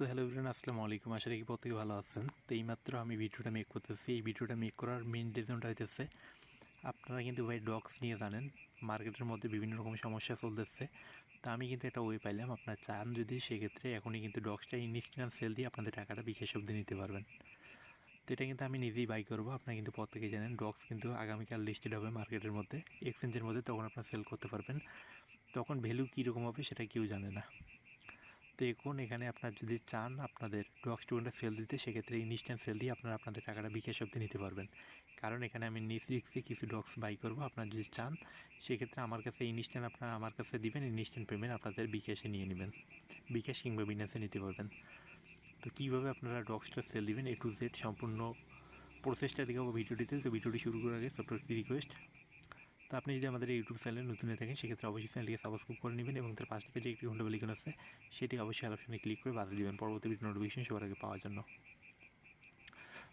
তো hello everyone আসসালামু আলাইকুম। আশা রাখি প্রত্যেকে ভালো আছেন। তো এইমাত্র আমি ভিডিওটা মেক করতেছি। এই ভিডিওটা মেক করার মেন রিজনটা হইতেছে, আপনারা কিন্তু ভাই ডগস নিয়ে জানেন মার্কেটের মধ্যে বিভিন্ন রকম সমস্যা চলতেছে। তা আমি কিন্তু একটা ওয়ে পাইলাম, আপনার চান যদি সেক্ষেত্রে এখনই কিন্তু ডগসটা ইনস্ট্যান্ট সেল দিয়ে আপনাদের টাকাটা বিশেষ অব্দি নিতে পারবেন। তো এটা কিন্তু আমি নিজেই বাই করব। আপনারা কিন্তু প্রত্যেকে জানেন ডগস কিন্তু আগামীকাল লিস্টেড হবে মার্কেটের মধ্যে এক্সচেঞ্জের মধ্যে, তখন আপনারা সেল করতে পারবেন। তখন ভ্যালু কীরকম হবে সেটা কেউ জানে না। তো এখন আপনার যদি চান আপনাদের ডগ স্টুডেন্টে সেল দিতে, সেক্ষেত্রে ইনস্ট্যান্ট সেল দিয়ে আপনারা আপনাদের টাকাটা বিকাশ অব্দি নিতে পারবেন। কারণ এখানে আমি নিজ রিক্সে কিছু ডগস বাই করব, আপনারা যদি চান, সেক্ষেত্রে আমার কাছে ইনস্ট্যান্ট আপনারা আমার কাছে দিবেন ইনস্ট্যান্ট পেমেন্ট আপনাদের বিকাশে নিয়ে নেবেন। বিকাশ কিংবা বিনাসে নিতে পারবেন। তো কীভাবে আপনারা ডগসটা সেল দিবেন, এ টু জেড সম্পূর্ণ প্রসেসটা দেখাবো ভিডিওটিতে। তো ভিডিওটি শুরু করার আগে একটি রিকোয়েস্ট তো আপনি যদি আমাদের ইউটিউব চ্যানেলে নতুন হয়ে থাকেন, সেক্ষেত্রে অবশ্যই চ্যানেলটিকে সাবস্ক্রাইব করে নেবেন এবং তার পাশ থেকে যে একটি ঘণ্টা বেলিকন আছে, সেটি অবশ্যই অপশনে ক্লিক করে বাদ দেবেন পরবর্তী নোটিফিকেশন সবার আগে পাওয়ার জন্য।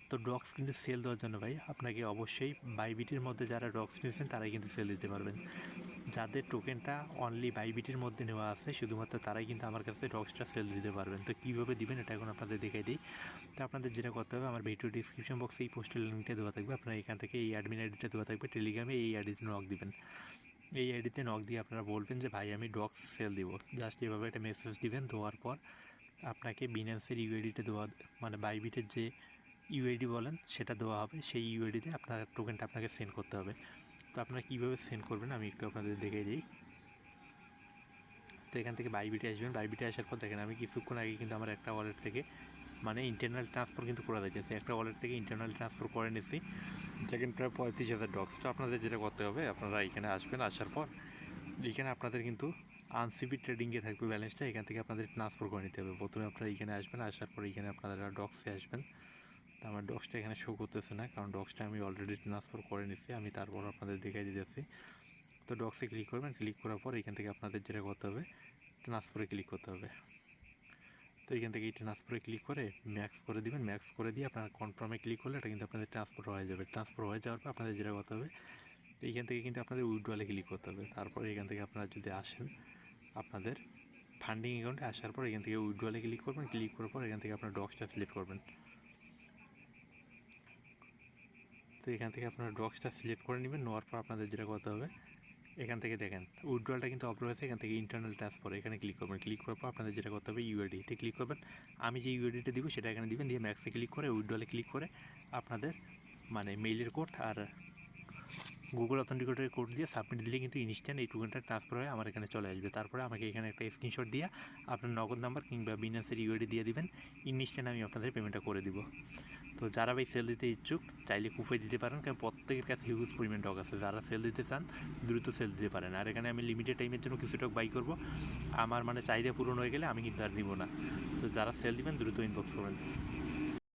তো ডগস কিন্তু সেল দেওয়ার জন্য ভাই, আপনাকে অবশ্যই বাইবিটির মধ্যে যারা ডগস নিয়েছেন তারাই কিন্তু সেল দিতে পারবেন। যাদের টোকেনটা অনলি বাইবিটির মধ্যে নেওয়া আছে, শুধুমাত্র তারাই কিন্তু আমার কাছে ডগসটা সেল দিতে পারবেন। তো কীভাবে দিবেন এটা এখন আপনাদের দেখাই দিই। তো আপনাদের যেটা করতে হবে, আমার ভিডিও ডিসক্রিপশন বক্সে এই পোস্টের লিঙ্কটা দেওয়া থাকবে। আপনারা এখান থেকে এই অ্যাডমিন আইডিটা দেওয়া থাকবে টেলিগ্রামে এই আইডিতে নক দিবেন। এই আইডিতে নক দিয়ে আপনারা বলবেন যে, ভাই, আমি ডগস সেল দিব। জাস্ট এভাবে একটা মেসেজ দিবেন, দেওয়ার পর আপনাকে বিনান্সের ইউআইডিতে দেওয়া মানে বাইবিটের যে ইউআইডি বলেন, সেটা দেওয়া হবে। সেই ইউআইডিতে আপনার টোকেনটা আপনাকে সেন্ড করতে হবে। তো আপনারা কীভাবে সেন্ড করবেন আমি একটু আপনাদের দেখিয়ে দিই। তো এখান থেকে বাইবিটে আসবেন। বাইবিটে আসার পর দেখেন আমি কিছুক্ষণ আগে কিন্তু আমার একটা ওয়ালেট থেকে মানে ইন্টারনাল ট্রান্সফার কিন্তু করা যাচ্ছে একটা ওয়ালেট থেকে ইন্টারনাল ট্রান্সফার করে নিছি যেখানে প্রায় পঁয়ত্রিশ হাজার ডক্স তো আপনাদের যেটা করতে হবে, আপনারা এখানে আসবেন, আসার পর এখানে আপনাদের কিন্তু আনসিপি ট্রেডিংয়ে থাকবে ব্যালেন্সটা এখান থেকে আপনাদের ট্রান্সফার করে নিতে হবে। প্রথমে আপনারা এখানে আসবেন, আসার পর এখানে আপনারা ডক্সে আসবেন। আমার ডক্সটা এখানে শো করতেছে না, কারণ ডক্সটা আমি অলরেডি ট্রান্সফার করে নিচ্ছি আমি তারপর আপনাদের দেখাই দিতেছি। তো ডক্সে ক্লিক করবেন ক্লিক করার পর এখান থেকে আপনাদের যেটা করতে হবে ট্রান্সফারে ক্লিক করতে হবে। তো এখান থেকে এই ট্রান্সফারে ক্লিক করে ম্যাক্স করে দিবেন ম্যাক্স করে দিয়ে আপনার কনফার্মে ক্লিক করলে এটা কিন্তু আপনাদের ট্রান্সফার হয়ে যাবে। ট্রান্সফার হয়ে যাওয়ার পর আপনাদের যেটা করতে হবে, তো এইখান থেকে কিন্তু আপনাদের উইড্রলে ক্লিক করতে হবে। তারপর এখান থেকে আপনারা যদি আসেন, আপনাদের ফান্ডিং অ্যাকাউন্টে আসার পর এখান থেকে উইড্রলে ক্লিক করবেন ক্লিক করার পর এখান থেকে আপনার ডক্সটা সিলেক্ট করবেন। তো এখান থেকে আপনারা ডক্সটা সিলেক্ট করে নেবেন, নেওয়ার পর আপনাদের যেটা করতে হবে, এখান থেকে দেখেন উইড্রলটা কিন্তু অফ রয়েছে এখান থেকে ইন্টারনাল ট্রান্সফার এখানে ক্লিক করবেন। ক্লিক করার পর আপনাদের যেটা করতে হবে ইউআইডিতে ক্লিক করবেন। আমি যে ইউআইডিটা দিব সেটা এখানে দিবেন, দিয়ে ম্যাক্সে ক্লিক করে উইড্রলে ক্লিক করে আপনাদের মানে মেইলের কোড আর গুগল অথেন্টিকেটের কোড দিয়ে সাবমিট দিলে কিন্তু ইনস্ট্যান্ট এই টোকেনটা ট্রান্সফার হয়ে আমার এখানে চলে আসবে। তারপরে আমাকে এখানে একটা স্ক্রিনশট দিয়ে আপনার নগদ নাম্বার কিংবা বিনান্সের ইউআইডি দিয়ে দিবেন। ইনস্ট্যান্ট আমি আপনাদের পেমেন্টটা করে দিব। তো যারা ভাই সেল দিতে ইচ্ছুক, চাইলে কুফে দিতে পারেন, কারণ প্রত্যেকের কাছে হিউজ পরিমাণ টক আছে। যারা সেল দিতে চান, দ্রুত সেল দিতে পারেন। আর এখানে আমি লিমিটেড টাইমের জন্য কিছু টক বাই করব। আমার মানে চাহিদা পূরণ হয়ে গেলে আমি কিন্তু আর দিব না। তো যারা সেল দিবেন, দ্রুত ইনবক্স করবেন